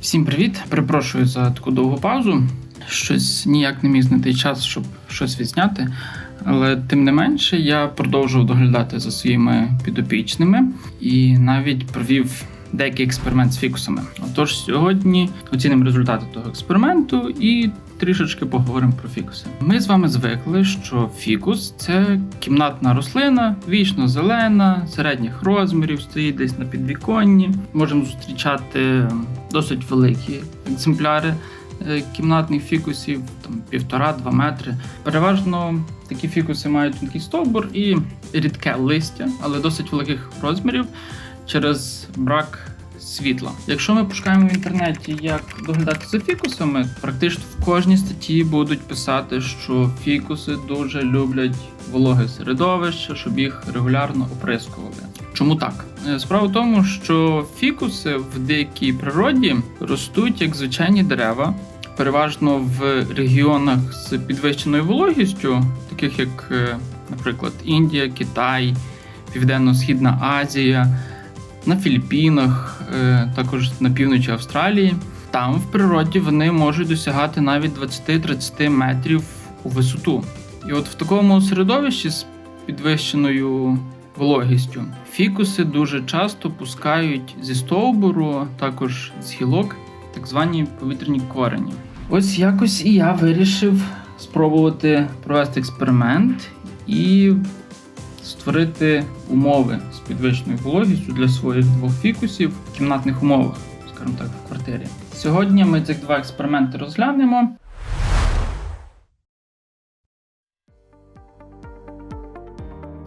Всім привіт! Перепрошую за таку довгу паузу. Щось ніяк не міг знайти час, щоб щось відзняти. Але тим не менше я продовжував доглядати за своїми підопічними і навіть провів деякий експеримент з фікусами. Отож, сьогодні оцінимо результати того експерименту і трішечки поговоримо про фікуси. Ми з вами звикли, що фікус це кімнатна рослина, вічно зелена, середніх розмірів, стоїть десь на підвіконні. Можемо зустрічати досить великі екземпляри е, кімнатних фікусів, там півтора-два метри. Переважно такі фікуси мають тонкий стовбур і рідке листя, але досить великих розмірів через брак світла. Якщо ми пошукаємо в інтернеті, як доглядати за фікусами, практично в кожній статті будуть писати, що фікуси дуже люблять вологе середовище, щоб їх регулярно оприскували. Чому так? Е, Справа в тому, що фікуси в дикій природі ростуть як звичайні дерева, переважно в регіонах з підвищеною вологістю, таких як, е, наприклад, Індія, Китай, Південно-Східна Азія, на Філіппінах, е, також на півночі Австралії. Там в природі вони можуть досягати навіть 20-30 метрів у висоту. І от в такому середовищі з підвищеною вологістю фікуси дуже часто пускають зі стовбуру, також з гілок, так звані повітряні корені. Ось якось і я вирішив спробувати провести експеримент і створити умови з підвищеною вологістю для своїх двох фікусів в кімнатних умовах, скажімо так, в квартирі. Сьогодні ми цих два експерименти розглянемо.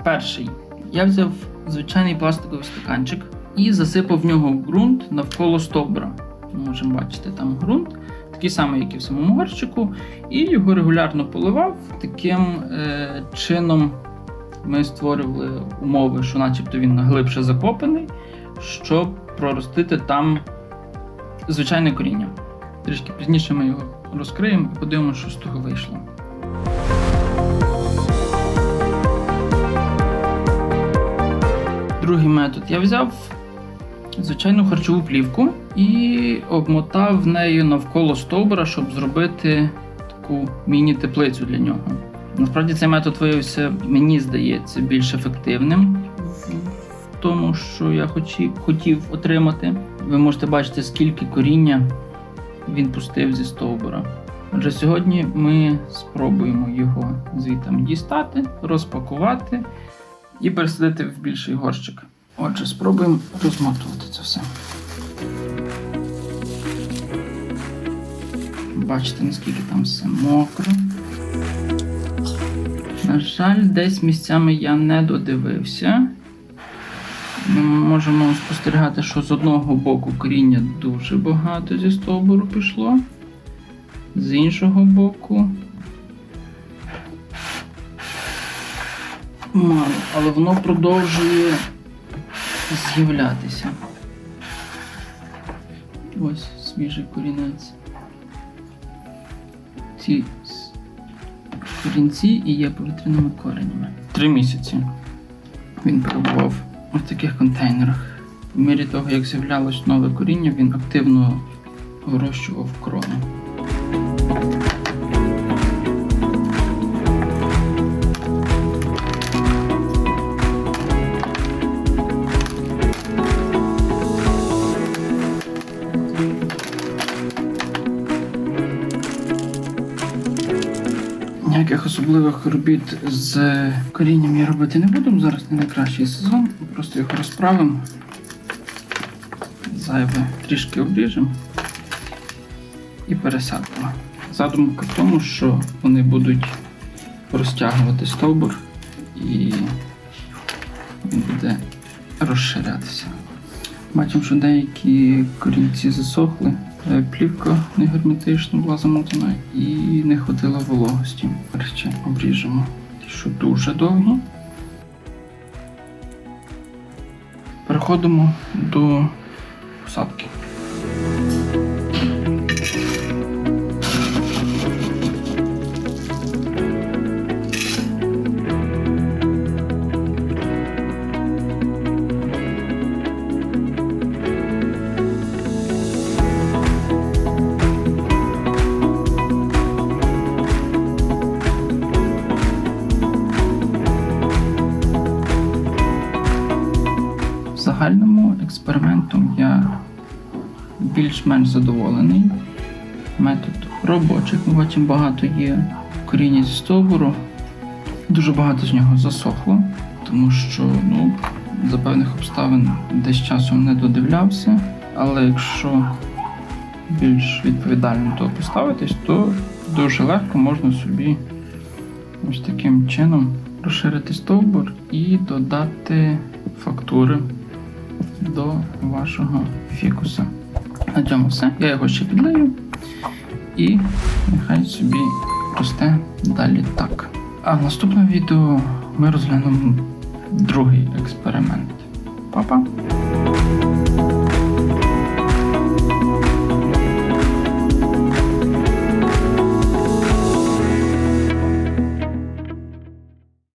Перший. Я взяв звичайний пластиковий стаканчик і засипав в нього ґрунт навколо стовбура. Ми можемо бачити там ґрунт, такий самий, як і в самому горщику, і його регулярно поливав. Таким е, чином ми створювали умови, що начебто він глибше закопаний, щоб проростити там звичайне коріння. Трішки пізніше ми його розкриємо і подивимося, що з того вийшло. Другий метод я взяв звичайну харчову плівку і обмотав нею навколо стовбура, щоб зробити таку міні-теплицю для нього. Насправді цей метод виявився, мені здається, більш ефективним в тому, що я хотів, отримати. Ви можете бачити, скільки коріння він пустив зі стовбура. Отже, сьогодні ми спробуємо його звітом дістати, розпакувати і пересадити в більший горщик. Отже, спробуємо розмотувати це все. Бачите, наскільки там все мокро. На жаль, десь місцями я не додивився. Ми можемо спостерігати, що з одного боку коріння дуже багато зі стовбуру пішло, з іншого боку. Мало, але воно продовжує з'являтися. Ось свіжий корінець. Ці корінці і є повітряними коренями. Три місяці він перебував у таких контейнерах. В мірі того, як з'являлось нове коріння, він активно вирощував крону. Ніяких особливих робіт з корінням я робити не буду. Зараз не найкращий сезон. Просто його розправимо. Зайве трішки обріжемо і пересадимо. Задумка в тому, що вони будуть розтягувати стовбур і він буде розширятися. Бачимо, що деякі корінці засохли. Е, Плівка не герметична була замотана і не хватило вологості. Перше обріжемо, що дуже довгі. Переходимо до посадки. Загальному експериментом я більш-менш задоволений. Метод робочий, ми бачимо, багато є коріння зі стовбуру. Дуже багато з нього засохло, тому що ну, за певних обставин десь часом не додивлявся. Але якщо більш відповідально до поставитись, то дуже легко можна собі ось таким чином розширити стовбур і додати фактури до вашого фікуса. На цьому все. Я його ще підлию і нехай собі росте далі так. А в наступному відео ми розглянемо другий експеримент. Па-па!